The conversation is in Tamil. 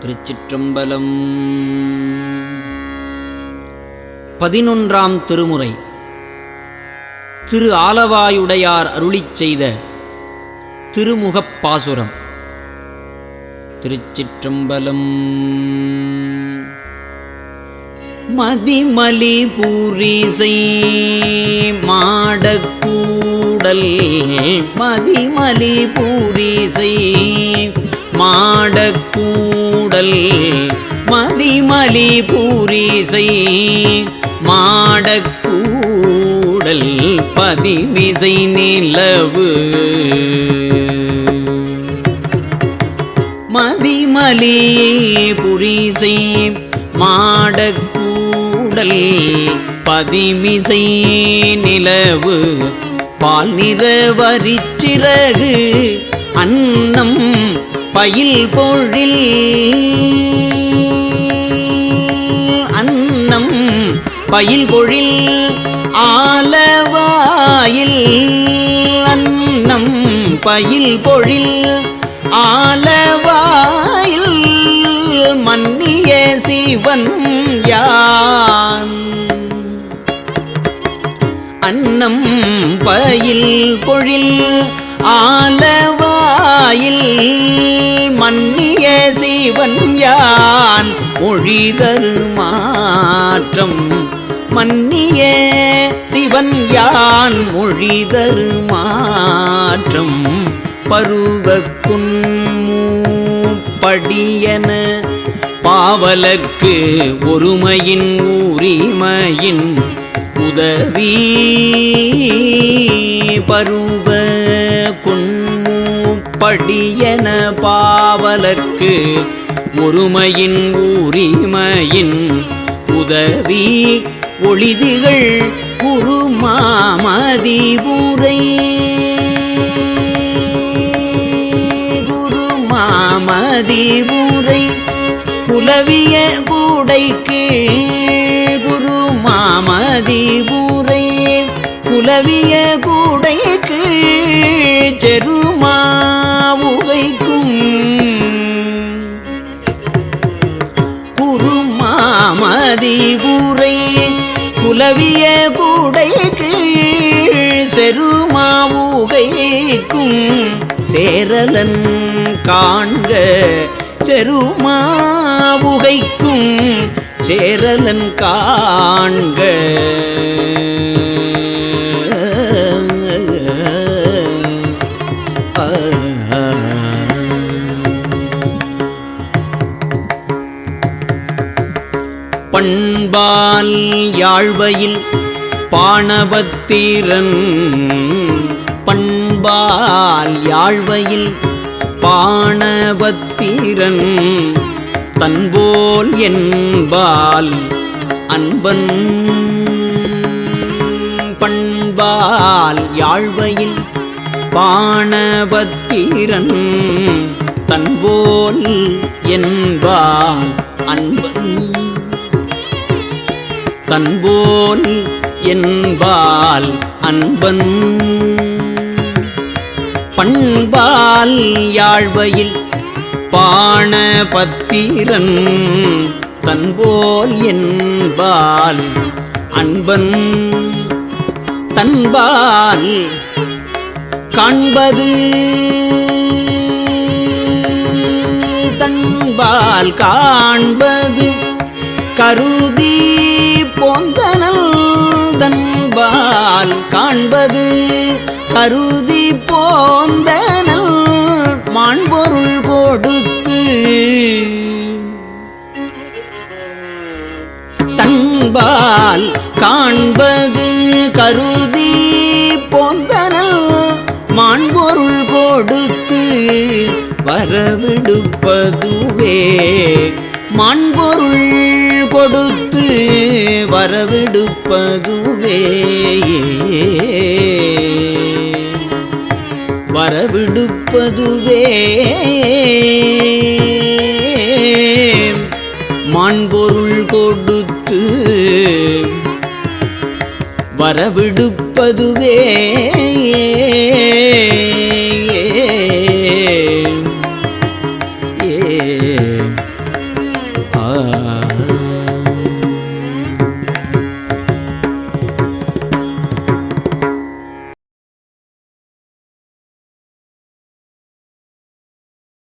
திருச்சிற்றம்பலம். பதினொன்றாம் திருமுறை. திரு ஆலவாயுடையார் அருளிச் செய்த திருமுகப் பாசுரம். திருச்சிற்றம்பலம். மதிமலி பூரிசை மாடக்கூடல் மதிமலி பூரிசை மாடல் மதிமலி பூரிசை மாடக்கூடல் பதிமிசை நிலவு. மதிமலி புரிசை மாடக்கூடல் பதிமிசை நிலவு. பால் நிற வரிச்சிறகு அன்னம் பயில் பொழில் அன்னம் பயில் பொழில் ஆலவாயில் அன்னம் பயில் பொழில் ஆலவாயில் மன்னிய சிவன் யான்? அன்னம் பயில் பொழில் ஆலவாயில் மன்னிய சிவன் யான்? மொழிதரு மாற்றம். மன்னிய சிவன் யான்? மொழி மாற்றம். பருவக்குன்மூப்படியன பாவலர்க்கு ஒருமையின் ஊரிமையின் உதவி பருவ படியன பாவலர்க்கு ஒருமையின் உரிமையின் உதவி ஒளிதிகள் குருமாமதிபுரை குருமாமதிபுரை புலவிய கூடைக்கு குருமாமதிபுரை புலவிய கூடைக்கு செருமா குலவிய கூடைக்கு செருமாவுகைக்கும் சேரலன் காண்க செருமாவுகைக்கும் சேரலன் காண்க பண்பால் யாழ்வையில் பாணபத்திரன் பண்பால் யாழ்வையில் பாணபத்திரன் தன்போல் என்பால் அன்பன். பண்பால் யாழ்வையில் பாணபத்திரன் தன்போல் என்பால் அன்பன். தன்போல் என்பால் அன்பன். பண்பால் யாழ்வையில் பாணபத்திரன். தன்போல் என்பால் அன்பன். தன்பால் காண்பது. தன்பால் காண்பது. கருதி போந்தனல் தன்பால் காண்பது. கருதி போந்தனல் மாண்பொருள் கொடுத்து. தன்பால் காண்பது. கருதி போந்தனல் மாண்பொருள் கொடுத்து. வரவிடுப்பதுவே மாண்பொருள் கொடுத்து வரவிடுப்பதுவே. வரவிடுப்பதுவே. மாண்பொருள் கொடுத்து வரவிடுப்பதுவே.